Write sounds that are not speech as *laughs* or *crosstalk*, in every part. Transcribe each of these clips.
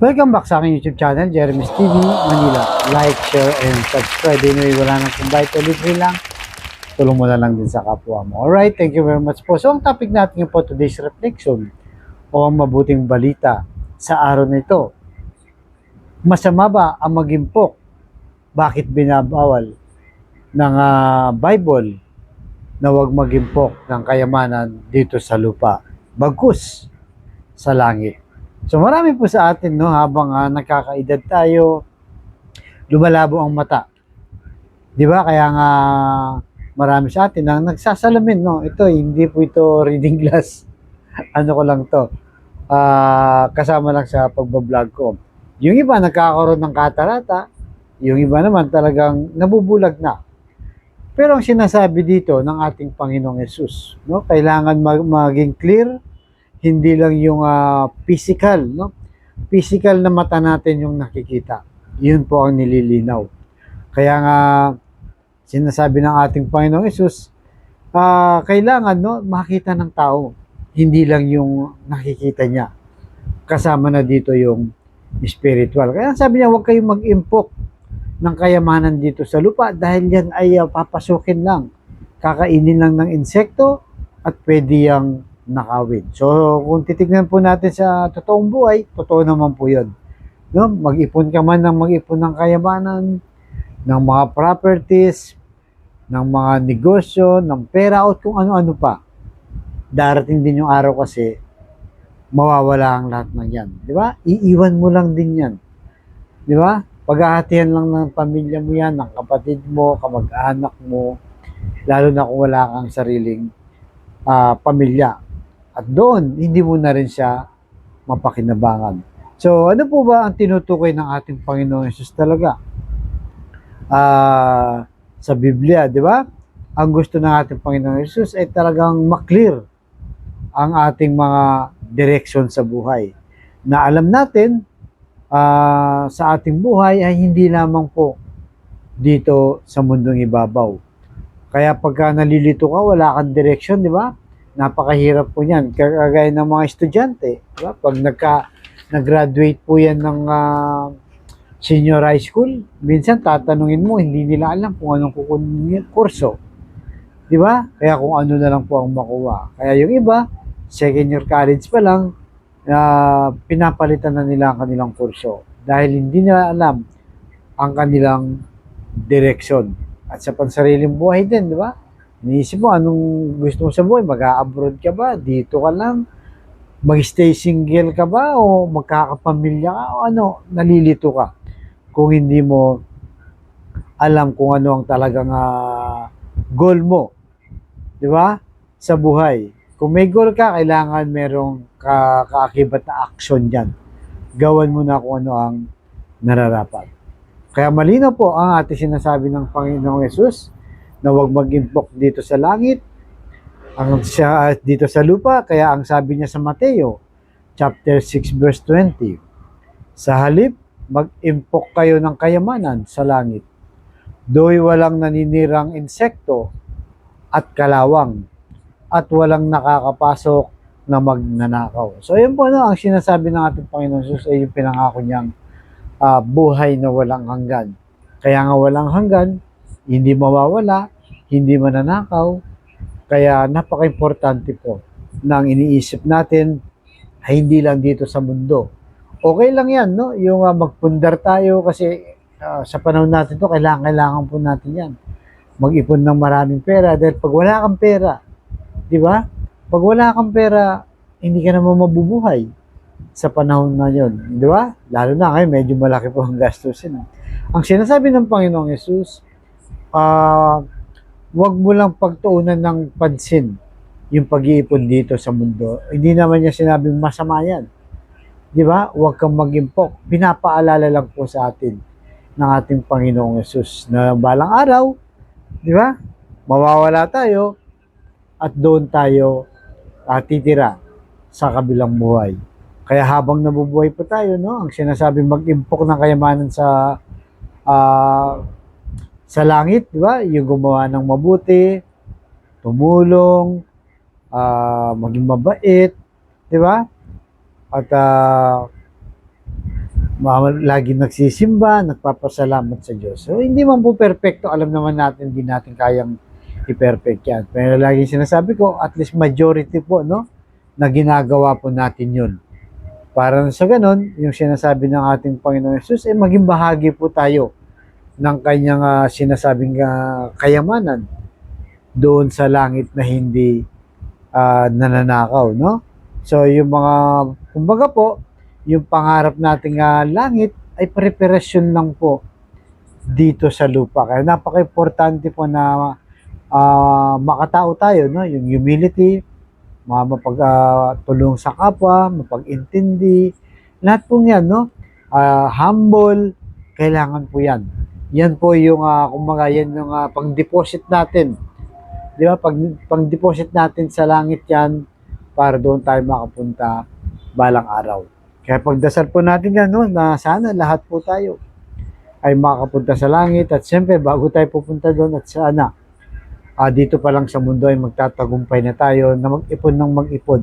Welcome back sa aking YouTube channel, Jeremy's TV, Manila. Like, share, and subscribe. Anyway, wala nang ulit rin lang. Tulong mo na lang din sa kapwa mo. Alright, thank you very much po. So, ang topic natin po today's reflection o ang mabuting balita sa araw na ito. Masama ba ang magimpok? Bakit binabawal ng ah, Bible na huwag magimpok ng kayamanan dito sa lupa? Bagkus sa langit. So marami po sa atin no habang ah, nakakaedad tayo lumalabo ang mata. 'Di ba? Kaya nga marami sa atin ang nagsasalamin no. Ito hindi po ito *laughs* reading glass. ano ko lang 'to. Ah, kasama lang sa pagba-vlog ko. Yung iba nagkakaroon ng katarata, yung iba naman talagang nabubulag na. Pero ang sinasabi dito ng ating Panginoong Yesus, no, kailangan mag- maging clear hindi lang yung ah, physical, no? Physical na mata natin yung nakikita. Yun po ang nililinaw. Kaya nga sinasabi ng ating Panginoong Yesus, ah, kailangan no makita ng tao, hindi lang yung nakikita niya. Kasama na dito yung spiritual. Kaya sabi niya, huwag kayong mag-impok ng kayamanan dito sa lupa dahil yan ay ah, papasukin lang. Kakainin lang ng insekto at pwede yang nakawin. So, kung titignan po natin sa totoong buhay, totoo naman po yun. No? Mag-ipon ka man ng mag-ipon ng kayamanan, ng mga properties, ng mga negosyo, ng pera, o kung ano-ano pa. Darating din yung araw kasi, mawawala ang lahat ng yan. Di ba? Iiwan mo lang din yan. Di ba? Paghahatihan lang ng pamilya mo yan, ng kapatid mo, kamag-anak mo, lalo na kung wala kang sariling ah, pamilya. At doon, hindi mo na rin siya mapakinabangan. So, ano po ba ang tinutukoy ng ating Panginoon Yesus talaga? Ah, sa Biblia, di ba? Ang gusto ng ating Panginoon Yesus ay talagang maklear ang ating mga direction sa buhay. Na alam natin, ah, sa ating buhay ay hindi lamang po dito sa mundong ibabaw. Kaya pagka nalilito ka, wala kang direction, di ba? Napakahirap po niyan. Kagaya ng mga estudyante, di ba? Pag nagka, nag-graduate po yan ng ah, senior high school, minsan tatanungin mo, hindi nila alam kung anong kukunin yung kurso. Di ba? Kaya kung ano na lang po ang makuha. Kaya yung iba, second year college pa lang, ah, pinapalitan na nila ang kanilang kurso. Dahil hindi nila alam ang kanilang direction. At sa pansariling buhay din, di ba? Iniisip mo, anong gusto mo sa buhay? Mag-a-abroad ka ba? Dito ka lang? Mag-stay single ka ba? O magkakapamilya ka? O ano? Nalilito ka. Kung hindi mo alam kung ano ang talagang ah, goal mo. Di ba? Sa buhay. Kung may goal ka, kailangan merong ka kaakibat na action dyan. Gawan mo na kung ano ang nararapat. Kaya malinaw po ang ating sinasabi ng Panginoong Yesus na huwag mag-impok dito sa langit, ang siya dito sa lupa, kaya ang sabi niya sa Mateo, chapter 6 verse 20, sa halip, mag-impok kayo ng kayamanan sa langit. Do'y walang naninirang insekto at kalawang at walang nakakapasok na magnanakaw. So, yun po no, ang sinasabi ng ating Panginoon Jesus ay yung pinangako niyang ah, buhay na walang hanggan. Kaya nga walang hanggan, hindi mawawala, hindi mananakaw. Kaya napaka-importante po na ang iniisip natin ay hindi lang dito sa mundo. Okay lang yan, no? Yung ah, magpundar tayo kasi ah, sa panahon natin to kailangan, kailangan po natin yan. Mag-ipon ng maraming pera dahil pag wala kang pera, di ba? Pag wala kang pera, hindi ka naman mabubuhay sa panahon na yon, di ba? Lalo na ngayon, medyo malaki po ang gastusin. Ang sinasabi ng Panginoong Yesus, ah, wag mo lang pagtuunan ng pansin yung pag-iipon dito sa mundo. Hindi naman niya sinabing masama yan. Di ba? Huwag kang mag-impok. Pinapaalala lang po sa atin ng ating Panginoong Yesus na balang araw, di ba? Mawawala tayo at doon tayo ah, titira sa kabilang buhay. Kaya habang nabubuhay pa tayo, no, ang sinasabi mag-impok ng kayamanan sa ah, sa langit, di ba? Yung gumawa ng mabuti, tumulong, ah, maging mabait, di ba? At ah, ma- lagi nagsisimba, nagpapasalamat sa Diyos. So, hindi man po perfecto. Alam naman natin, hindi natin kayang i-perfect yan. Pero lagi sinasabi ko, at least majority po, no? Na ginagawa po natin yun. Para sa ganon, yung sinasabi ng ating Panginoon Jesus, eh maging bahagi po tayo ng kanyang ah, sinasabing ah, kayamanan doon sa langit na hindi ah, nananakaw, no? So, yung mga, kumbaga po, yung pangarap nating ah, langit ay preparasyon lang po dito sa lupa. Kaya napaka-importante po na ah, makatao tayo, no? Yung humility, mapagtulong sa kapwa, mapag-intindi, lahat po yan, no? Ah, humble, kailangan po yan. Yan po yung, uh, kumbaga, yan yung ah, pang-deposit natin. Di ba? Pag, pang-deposit natin sa langit yan para doon tayo makapunta balang araw. Kaya pagdasal po natin yan, no, na sana lahat po tayo ay makapunta sa langit at siyempre bago tayo pupunta doon at sana ah, dito pa lang sa mundo ay magtatagumpay na tayo na mag-ipon ng mag-ipon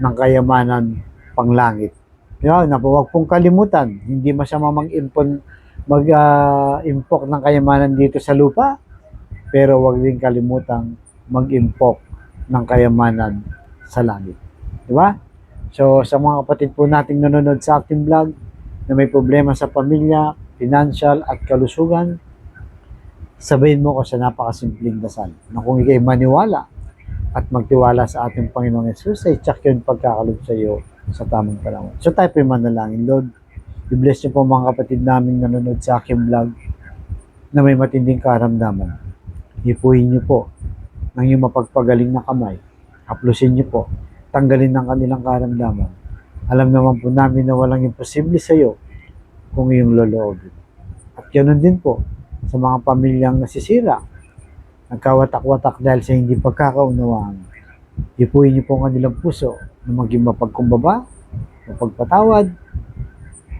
ng kayamanan panglangit. Yan, na huwag pong kalimutan, hindi masama mag-impon mag-impok ng kayamanan dito sa lupa, pero huwag din kalimutang mag-impok ng kayamanan sa langit. Di ba? So, sa mga kapatid po nating nanonood sa ating vlog na may problema sa pamilya, financial at kalusugan, sabayin mo ko sa napakasimpleng dasal na kung ikay maniwala at magtiwala sa ating Panginoong Yesus, ay tsak yun pagkakalob sa iyo sa tamang panahon. So tayo po yung manalangin, Lord. I-bless niyo po mga kapatid namin nanonood sa aking vlog na may matinding karamdaman. Ipuhin niyo po ng iyong mapagpagaling na kamay. Haplusin niyo po. Tanggalin ng kanilang karamdaman. Alam naman po namin na walang imposible sa iyo kung iyong loloobin. At ganoon din po sa mga pamilyang nasisira, nagkawatak-watak dahil sa hindi pagkakaunawaan. Ipuhin niyo po ang kanilang puso na maging mapagkumbaba, mapagpatawad,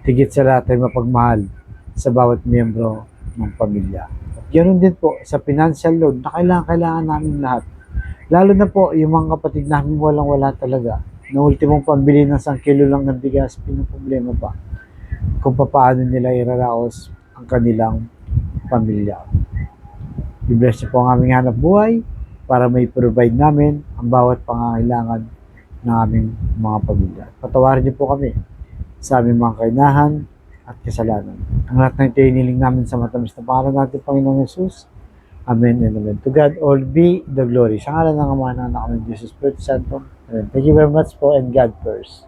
tigit sa lahat ay mapagmahal sa bawat miyembro ng pamilya. At ganoon din po sa financial load na kailangan, kailangan namin lahat. Lalo na po yung mga kapatid namin walang-wala talaga. Na ultimong pambili ng isang kilo lang ng bigas, pinaproblema pa kung paano nila iraraos ang kanilang pamilya. I-bless po ang aming hanap buhay para may provide namin ang bawat pangangailangan ng aming mga pamilya. Patawarin niyo po kami sa aming mga kainahan at kasalanan. Ang lahat ng tiniling namin sa matamis na pangalan natin, Panginoong Yesus. Amen and amen. To God all be the glory. Sa ngalan ng Ama Anak ng Jesus Spirit Santo. Amen. Thank you very much po and God first.